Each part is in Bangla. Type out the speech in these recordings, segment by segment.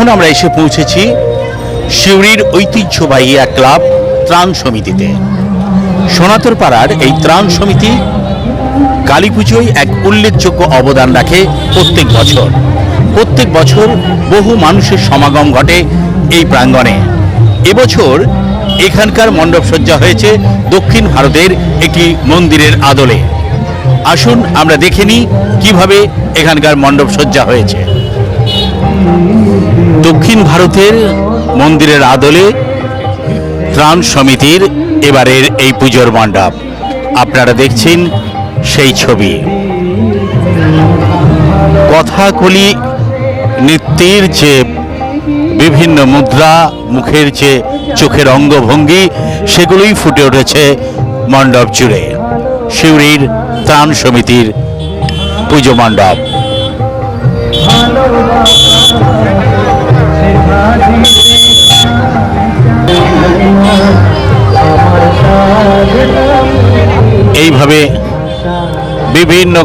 এখন আমরা এসে পৌঁছেছি সিউড়ির ঐতিহ্যবাহী এক ক্লাব ত্রাণ সমিতিতে। সোনাতর পাড়ার এই ত্রাণ সমিতি কালী পুজোয় এক উল্লেখযোগ্য অবদান রাখে প্রত্যেক বছর। প্রত্যেক বছর বহু মানুষের সমাগম ঘটে এই প্রাঙ্গণে। এবছর এখানকার মণ্ডপসজ্জা হয়েছে দক্ষিণ ভারতের একটি মন্দিরের আদলে। আসুন আমরা দেখে নিই কীভাবে এখানকার মণ্ডপসজ্জা হয়েছে। দক্ষিণ ভারতের মন্দিরের আদলে ত্রাণ সমিতির এবারের এই পুজোর মণ্ডপ। আপনারা দেখছেন সেই ছবি। কথাকলি নৃত্যের যে বিভিন্ন মুদ্রা, মুখের যে চোখের অঙ্গভঙ্গি, সেগুলোই ফুটে উঠেছে মণ্ডপ জুড়ে। শিউরির ত্রাণ সমিতির পুজো মণ্ডপ।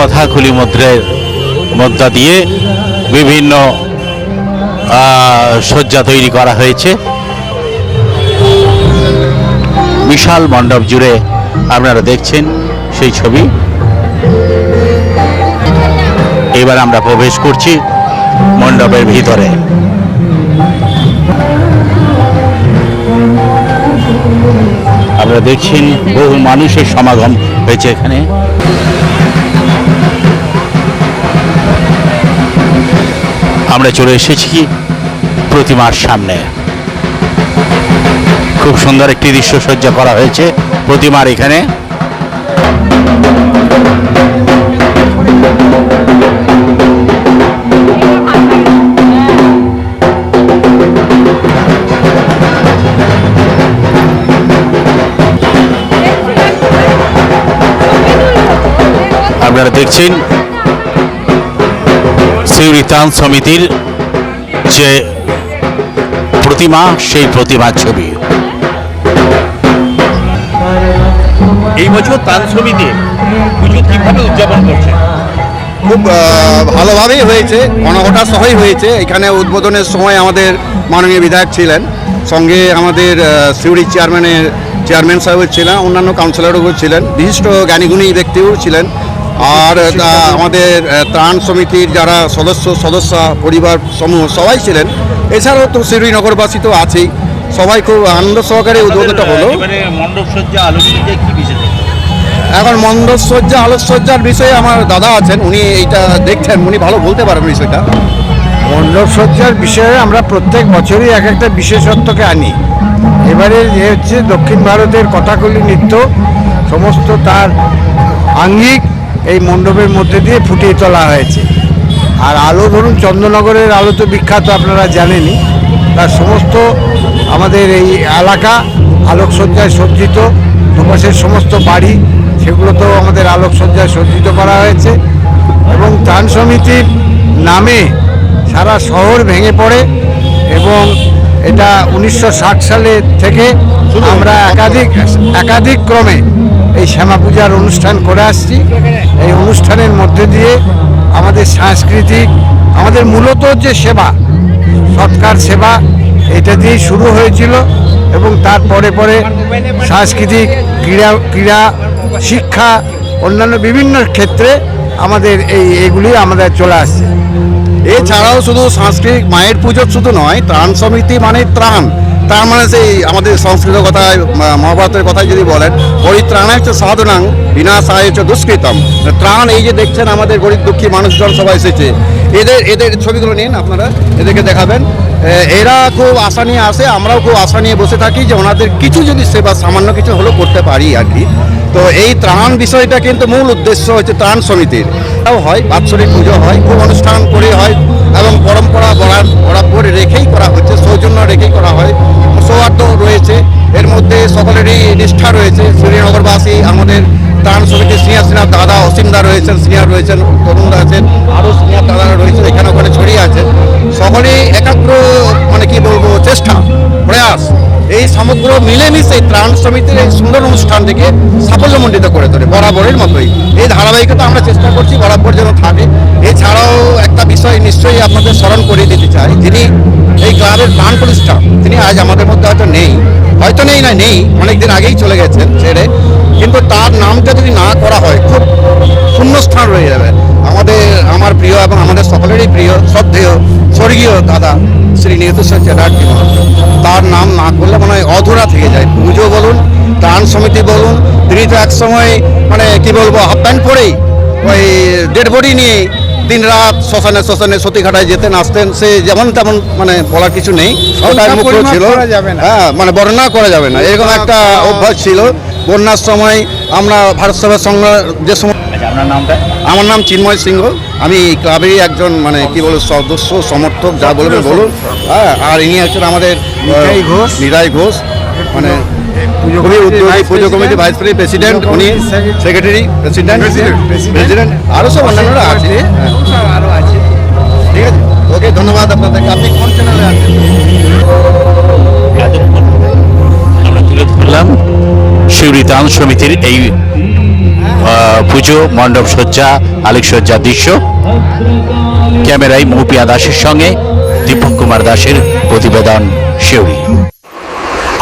কথাগুলি মুদ্রের মুদ্রা দিয়ে বিভিন্ন সজ্জা তৈরি করা হয়েছে। বিশাল মণ্ডপ জুড়ে আপনারা দেখছেন সেই ছবি। এবার আমরা প্রবেশ করছি মণ্ডপের ভিতরে। আপনারা দেখছেন বহু মানুষের সমাগম হয়েছে এখানে। আমরা চলে এসেছি প্রতিমার সামনে। খুব সুন্দর একটি দৃশ্য সজ্জা করা হয়েছে প্রতিমার এখানে। আপনারা দেখছেন সিউড়ি ত্রাণ সমিতির যে প্রতিমা সেই প্রতিমার ছবি। এই বছর ত্রাণ সমিতি পুজো কীভাবে উদযাপন করছে? খুব ভালোভাবেই হয়েছে অনঘটা সহই হয়েছে। এখানে উদ্বোধনের সময় আমাদের মাননীয় বিধায়ক ছিলেন সঙ্গে আমাদের সিউড়ি চেয়ারম্যানের চেয়ারম্যান সাহেব ছিলেন অন্যান্য কাউন্সিলরও ছিলেন বিশিষ্ট জ্ঞানীগুণী ব্যক্তিও ছিলেন। আর আমাদের ত্রাণ সমিতির যারা সদস্য সদস্যা পরিবার সমূহ সবাই ছিলেন। এছাড়াও তো সিউড়ি নগরবাসী তো আছেই। সবাই খুব আনন্দ সহকারে উদ্বোধনটা হলো। এখন মণ্ডপসজ্জা আলোকসজ্জার বিষয়ে আমার দাদা আছেন উনি এইটা দেখছেন উনি ভালো বলতে পারেন বিষয়টা। মণ্ডপসজ্জার বিষয়ে আমরা প্রত্যেক বছরই এক একটা বিশেষত্বকে আনি। এবারে যে হচ্ছে দক্ষিণ ভারতের কথাকলি নৃত্য সমস্ত তার আঙ্গিক এই মণ্ডপের মধ্যে দিয়ে ফুটিয়ে তোলা হয়েছে। আর আলো ধরুন, চন্দ্রনগরের আলো তো বিখ্যাত, আপনারা জানেনই। তার সমস্ত আমাদের এই এলাকা, আলোকসজ্জায় সজ্জিত, দুপাশের সমস্ত বাড়ি সেগুলো তো আমাদের আলোকসজ্জায় সজ্জিত করা হয়েছে। এবং ত্রাণ সমিতির নামে সারা শহর ভেঙে পড়ে এবং এটা উনিশশো সালে থেকে আমরা একাধিক একাধিক ক্রমে এই শ্যামা পূজার অনুষ্ঠান করে আসছি। এই অনুষ্ঠানের মধ্যে দিয়ে আমাদের সাংস্কৃতিক আমাদের মূলত যে সেবা সৎকার সেবা এটা দিয়েই শুরু হয়েছিল এবং তার পরে পরে সাংস্কৃতিক ক্রীড়া ক্রীড়া শিক্ষা অন্যান্য বিভিন্ন ক্ষেত্রে আমাদের এই এগুলি আমাদের চলে আসছে। এছাড়াও শুধু সাংস্কৃতিক মায়ের পুজো শুধু নয় ত্রাণ সমিতি মানে ত্রাণ। তার মানে সেই আমাদের সংস্কৃত কথায় মহাভারতের কথায় যদি বলেন পরিত্রাণায় হচ্ছে সাধনাং বিনাশায় হচ্ছে দুষ্কৃতম ত্রাণ এই যে দেখছেন আমাদের গরিব দুঃখী মানুষজন সবাই এসেছে। এদের এদের ছবিগুলো নিন আপনারা, এদেরকে দেখাবেন। এরা খুব আশা নিয়ে আসে, আমরাও খুব আশা নিয়ে বসে থাকি যে ওনাদের কিছু যদি সেবা, সামান্য কিছু হলেও করতে পারি আর কি। তো এই ত্রাণ বিষয়টা কিন্তু মূল উদ্দেশ্য হচ্ছে ত্রাণ সমিতির। তাও হয়, বাৎসরিক পুজো হয়, খুব অনুষ্ঠান করে হয়, এবং পরম্পরা বরাবর রেখেই করা হচ্ছে, সৌজন্য রেখেই করা হয়। সৌহার্দ্য রয়েছে। এর মধ্যে সকলেরই নিষ্ঠা রয়েছে। শ্রীনগরবাসী, আমাদের ত্রাণ সমিতির সিনিয়র সিনিয়র দাদা অসীমদা রয়েছেন, সিনিয়র রয়েছেন তরুণদা আছেন আরও সিনিয়র দাদারা রয়েছেন, এখানে ওখানে ছড়িয়ে আছেন সকলেই একাগ্র মানে কি বলব, চেষ্টা, প্রয়াস। এই সমগ্র মিলেমিশে ত্রাণ সমিতির এই সুন্দর অনুষ্ঠানটিকে সাফল্যমণ্ডিত করে তোলে, বরাবরের মতোই। এই ধারাবাহিকতা আমরা চেষ্টা করছি, বরাবর যেন থাকে। এছাড়াও একটা বিষয় নিশ্চয়ই আপনাদের স্মরণ করিয়ে দিতে চাই, যিনি এই ক্লাবের প্রাণ প্রতিষ্ঠা, তিনি আজ আমাদের মধ্যে হয়তো নেই। হয়তো নেই না, নেই, অনেকদিন আগেই চলে গেছেন ছেড়ে, কিন্তু তার নামটা যদি না করা হয়, খুব শূন্যস্থান রয়ে যাবে। আমাদের, আমার প্রিয় এবং আমাদের সকলেরই প্রিয়, শ্রদ্ধেয়, স্বর্গীয় দাদা শ্রী নীতিশ্বর চ্যাটার্জি তার নাম না করলে মনে হয় অধুরা থেকে যায়। পুজো বলুন ত্রাণ সমিতি বলুন, তিনি তো এক সময় মানে কি বলব, হাফ প্যান্ট পরেই ওই ডেড বডি নিয়ে দিন রাত শ্মশানে শ্মশানে সতীঘাটায় যেতেন আসতেন সে যেমন তেমন মানে বলার কিছু নেই। ছিল। হ্যাঁ মানে বর্ণনা করা যাবে না। এরকম একটা অভ্যাস ছিল। বন্যার সময় আমরা ভারত সেবা সংঘ যে সময় আচ্ছা আপনার নামটা? আমার নাম চিন্ময় সিংহ। আমি ক্লাবেরই একজন মানে কি বলব সদস্য সমর্থক যা বলবেন বলুন। হ্যাঁ আর ইনি হচ্ছেন আমাদের নিতাই ঘোষ। মানে খুবই উদ্যোগী পুজো কমিটি ভাইস প্রেসিডেন্ট উনি সেক্রেটারি প্রেসিডেন্ট প্রেসিডেন্ট আরও সব অন্যান্যরা আছে। হ্যাঁ, আরও আছে। ঠিক আছে। ওকে ধন্যবাদ আপনাদেরকে। আপনি কোন চ্যানেলে আছেন? এতক্ষণ আমরা তুলে ধরলাম শিউরি ত্রাণ সমিতির এই আহ, পুজো মণ্ডপ সজ্জা আলোকসজ্জার দৃশ্য। ক্যামেরায় মৌপিয়া দাসের সঙ্গে দীপক কুমার দাসের প্রতিবেদন শিউরি।